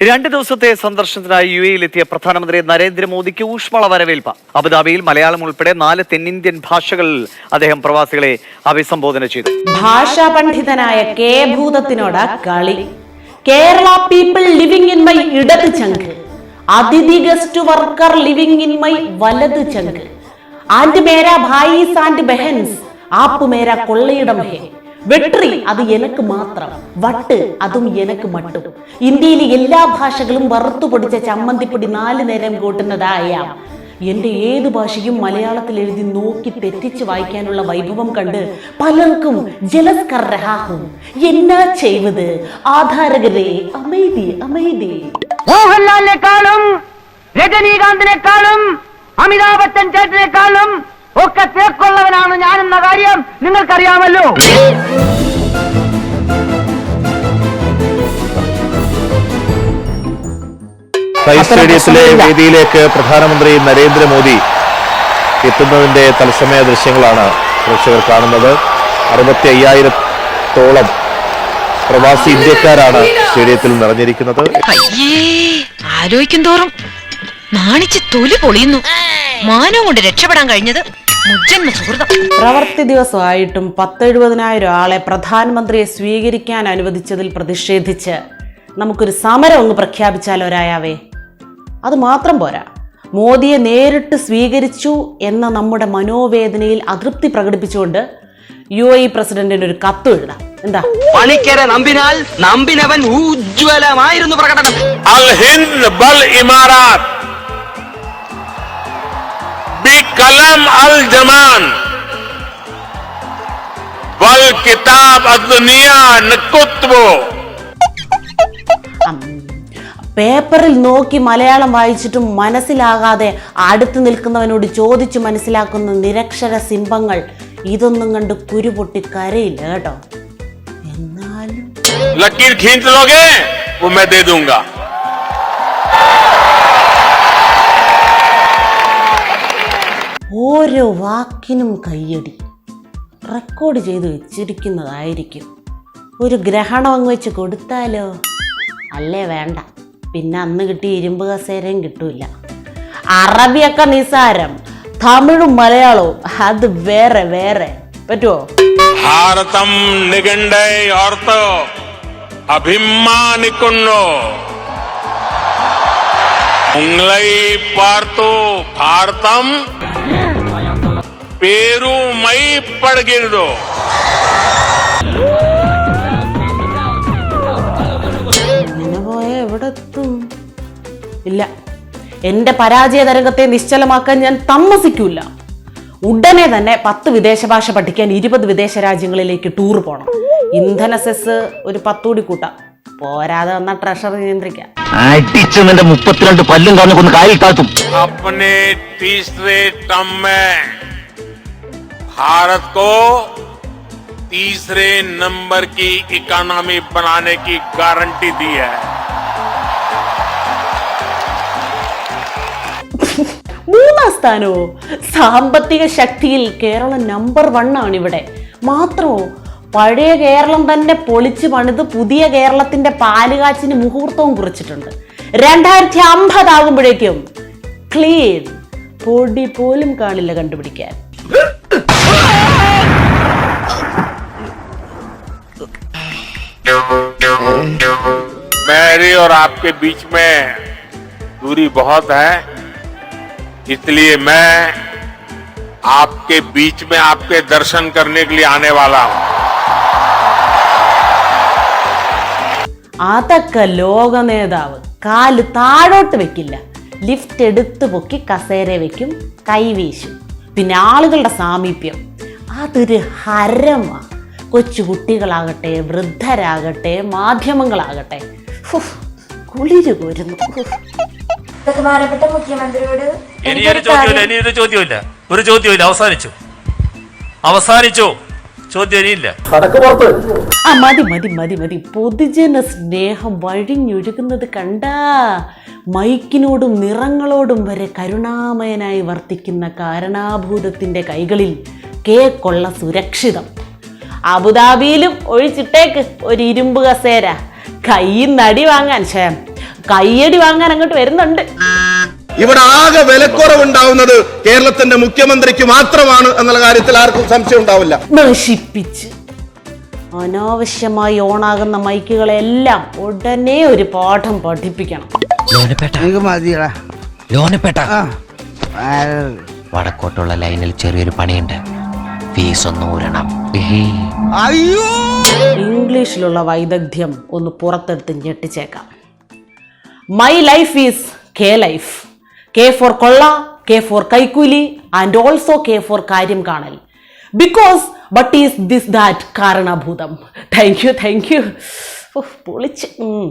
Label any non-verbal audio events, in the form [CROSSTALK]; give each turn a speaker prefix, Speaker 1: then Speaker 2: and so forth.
Speaker 1: രണ്ട് ദിവസത്തെ സന്ദർശനത്തിനായി യു എയിലെത്തിയ പ്രധാനമന്ത്രി നരേന്ദ്രമോദിക്ക് ഊഷ്മള വരവേൽപ്പ്. അബുദാബിയിൽ മലയാളം ഉൾപ്പെടെ നാല് തെന്നിന്ത്യൻ ഭാഷകളിൽ അദ്ദേഹം പ്രവാസികളെ അഭിസംബോധന ചെയ്തു.
Speaker 2: ഭാഷാ പണ്ഡിതനായ കെ ഭൂതത്തിനോട് കളി. Kerala people living in my ഇടത് ചങ്ക്. അതിഥി guest worker living in my വലത് ചങ്ക്. ആൻഡ് മേരാ ഭായിസ് ആൻഡ് ബെഹൻസ് ആപ്പ് മേര കൊള്ളയിടം ഹേ വെട്രി അത് എനക്ക് മാത്രം. വട്ട് അതും എനക്ക് മട്ടും. ഇന്ത്യയിലെ എല്ലാ ഭാഷകളും വറുത്തു പൊടിച്ച ചമ്മന്തിപ്പൊടി നാല് നേരം കൂട്ടുന്നതായ എന്റെ ഏത് ഭാഷയും മലയാളത്തിൽ എഴുതി നോക്കി തെറ്റിച്ച് വായിക്കാനുള്ള വൈഭവം കണ്ട് പലർക്കും ജലസ്കർ രഹാഹും എന്നാ ചെയ്വത്? ആധാരകരെ അമൈതി അമൈതി
Speaker 3: മോഹൻലാലിനെക്കാളും രജനീകാന്തിനെക്കാളും അമിതാഭ് ബച്ചൻ ചേട്ടനെക്കാളും ഒക്കെ തേക്കുള്ളവനാണ് ഞാനെന്ന കാര്യം നിങ്ങൾക്കറിയാമല്ലോ.
Speaker 4: സ്റ്റേഡിയത്തിലെ വേദിയിലേക്ക് പ്രധാനമന്ത്രി നരേന്ദ്രമോദി എത്തുന്നതിന്റെ തത്സമയ ദൃശ്യങ്ങളാണ് പ്രേക്ഷകർ കാണുന്നത്. അറുപത്തി അയ്യായിരത്തോളം പ്രവാസി ഇന്ത്യക്കാരാണ് സ്റ്റേഡിയത്തിൽ നിറഞ്ഞിരിക്കുന്നത്.
Speaker 5: അയ്യേ ആലോചിക്കും തോറും നാണിച്ച് തൊലി പൊളിയുന്നു. മാനവും കൊണ്ട് രക്ഷപ്പെടാൻ കഴിഞ്ഞത്
Speaker 2: പ്രവർത്തി ദിവസമായിട്ടും പത്തെഴുപതിനായിരം ആളെ പ്രധാനമന്ത്രിയെ സ്വീകരിക്കാൻ അനുവദിച്ചതിൽ പ്രതിഷേധിച്ച് നമുക്കൊരു സമരം ഒന്ന് പ്രഖ്യാപിച്ചാൽ ഒരായാവേ. അത് മാത്രം പോരാ. മോദിയെ നേരിട്ട് സ്വീകരിച്ചു എന്ന നമ്മുടെ മനോവേദനയിൽ അതൃപ്തി പ്രകടിപ്പിച്ചുകൊണ്ട് യു എ പ്രസിഡന്റിന് ഒരു കത്ത് എഴുതാം. എന്താ?
Speaker 3: പണിക്കരെ നമ്പിനാൽ നമ്പിനവൻ ഉജ്ജ്വലമായിരുന്നു പ്രകടനം.
Speaker 6: ബൽ ഇമാറാത്ത് बी कलम अल जमान बल किताब अदनिया नकुत्वो
Speaker 2: അം, പേപ്പറിൽ നോക്കി മലയാളം വായിച്ചിട്ടും മനസ്സിലാകാതെ അടുത്ത് നിൽക്കുന്നവനോട് ചോദിച്ചു മനസ്സിലാക്കുന്ന നിരക്ഷര സിംഹങ്ങൾ ഇതൊന്നും കണ്ട് കുരുപൊട്ടി കരയില്ല കേട്ടോ എന്നാലും
Speaker 6: लकीर खींच लोगे वो मैं दे दूंगा
Speaker 2: ഓരോ വാക്കിനും കയ്യടി. റെക്കോർഡ് ചെയ്ത് വെച്ചിരിക്കുന്നതായിരിക്കും. ഒരു ഗ്രഹണം അങ്ങ് വെച്ച് കൊടുത്താലോ? അല്ലേ വേണ്ട. പിന്നെ അന്ന് കിട്ടി ഇരുമ്പ് കസേരയും കിട്ടൂല. അറബിയൊക്കെ നിസാരം. തമിഴും മലയാളവും. അത് വേറെ വേറെ. പറ്റുമോ
Speaker 6: ഭാരതം നികണ്ടേ ഓർത്തോ അഭിമാനിക്കുന്നു
Speaker 2: ഭാരതം പേരുമായി പഴകരുതോ അങ്ങനെ ഇല്ല. എന്റെ പരാജയ തരംഗത്തെ നിശ്ചലമാക്കാൻ ഞാൻ താമസിക്കൂല. ഉടനെ തന്നെ പത്ത് വിദേശ ഭാഷ പഠിക്കാൻ ഇരുപത് വിദേശ രാജ്യങ്ങളിലേക്ക് ടൂർ പോണം. ഇന്ധന സെസ് ഒരു പത്തുകൂടി കൂട്ടാം. പോരാതെ വന്ന ട്രഷറി നിയന്ത്രിക്കാം.
Speaker 3: പല്ലും
Speaker 6: അപ്പനെ भारत को तीसरे नंबर की इकोनॉमी बनाने की गारंटी दी है [LAUGHS]
Speaker 2: മൂന്നാം സ്ഥാനമോ സാമ്പത്തിക ശക്തിയിൽ കേരളം നമ്പർ വൺ ആണ് ഇവിടെ മാത്രമോ പഴയ കേരളം തന്നെ പൊളിച്ചു പണിത് പുതിയ കേരളത്തിന്റെ പാലുകാച്ചിന് മുഹൂർത്തവും കുറിച്ചിട്ടുണ്ട് രണ്ടായിരത്തി അമ്പതാകുമ്പോഴേക്കും ക്ലീൻ പൊടി പോലും കാണില്ല കണ്ടുപിടിക്കാൻ
Speaker 6: मेरी और आपके बीच में दूरी बहुत है इसलिए मैं आपके बीच में आपके दर्शन करने के लिए आने वाला हूं
Speaker 2: അതൊക്കെ ലോക നേതാവ് കാല് താഴോട്ട് വെക്കില്ല ലിഫ്റ്റ് എടുത്ത് പൊക്കി കസേര വെക്കും കൈവീശും പിന്നെ ആളുകളുടെ സാമീപ്യം. അതൊരു ഹരമാണ് കൊച്ചു കുട്ടികളാകട്ടെ വൃദ്ധരാകട്ടെ മാധ്യമങ്ങളാകട്ടെ. കുളിര് കോരുന്നു.
Speaker 7: ബഹുമാനപ്പെട്ട മുഖ്യമന്ത്രിയോട്
Speaker 8: ഇനിയൊരു ചോദ്യമില്ല ഇനിയൊരു ചോദ്യമില്ല. ഒരു ചോദ്യമില്ല അവസാനിച്ചു. അവസാനിച്ചു. ചോദ്യം ഇനിയില്ല
Speaker 2: ആ മതി മതി മതി മതി. പൊതുജന സ്നേഹം വഴിഞ്ഞൊഴുകുന്നത് കണ്ടാ മൈക്കിനോടും നിറങ്ങളോടും വരെ കരുണാമയനായി വർത്തിക്കുന്ന കാരണാഭൂതത്തിന്റെ കൈകളിൽ കേക്കൊള്ള സുരക്ഷിതം. അബുദാബിയിലും ഒഴിച്ചിട്ടേക്ക് ഒരു ഇരുമ്പ് കസേര. കൈ നടി വാങ്ങാൻ ക്ഷേ കയ്യടി വാങ്ങാൻ അങ്ങോട്ട് വരുന്നുണ്ട്.
Speaker 9: ഇവിടെ ആകെ വിലക്കുറവുണ്ടാവുന്നത് കേരളത്തിന്റെ മുഖ്യമന്ത്രിക്ക് മാത്രമാണ് എന്നുള്ള കാര്യത്തിൽ ആർക്കും സംശയം ഉണ്ടാവില്ല.
Speaker 2: നശിപ്പിച്ച് അനാവശ്യമായി ഓണാകുന്ന മൈക്കുകളെല്ലാം ഉടനെ ഒരു പാഠം പഠിപ്പിക്കണം.
Speaker 3: വടക്കോട്ടുള്ള ലൈനിൽ ചെറിയൊരു പണിയുണ്ട്. ഫീസ് ഒന്ന് ഊരണം.
Speaker 2: ഇംഗ്ലീഷിലുള്ള വൈദഗ്ധ്യം ഒന്ന് പുറത്തെടുത്ത് ഞെട്ടിച്ചേക്കാം. My life is K life K for കൊള്ള കെ ഫോർ കൈക്കൂലി ആൻഡ് ഓൾസോ കെ ഫോർ കാര്യം കാണൽ because but is this that കാരണഭൂതം thank you thank you പൊളിച്ച് ഉം.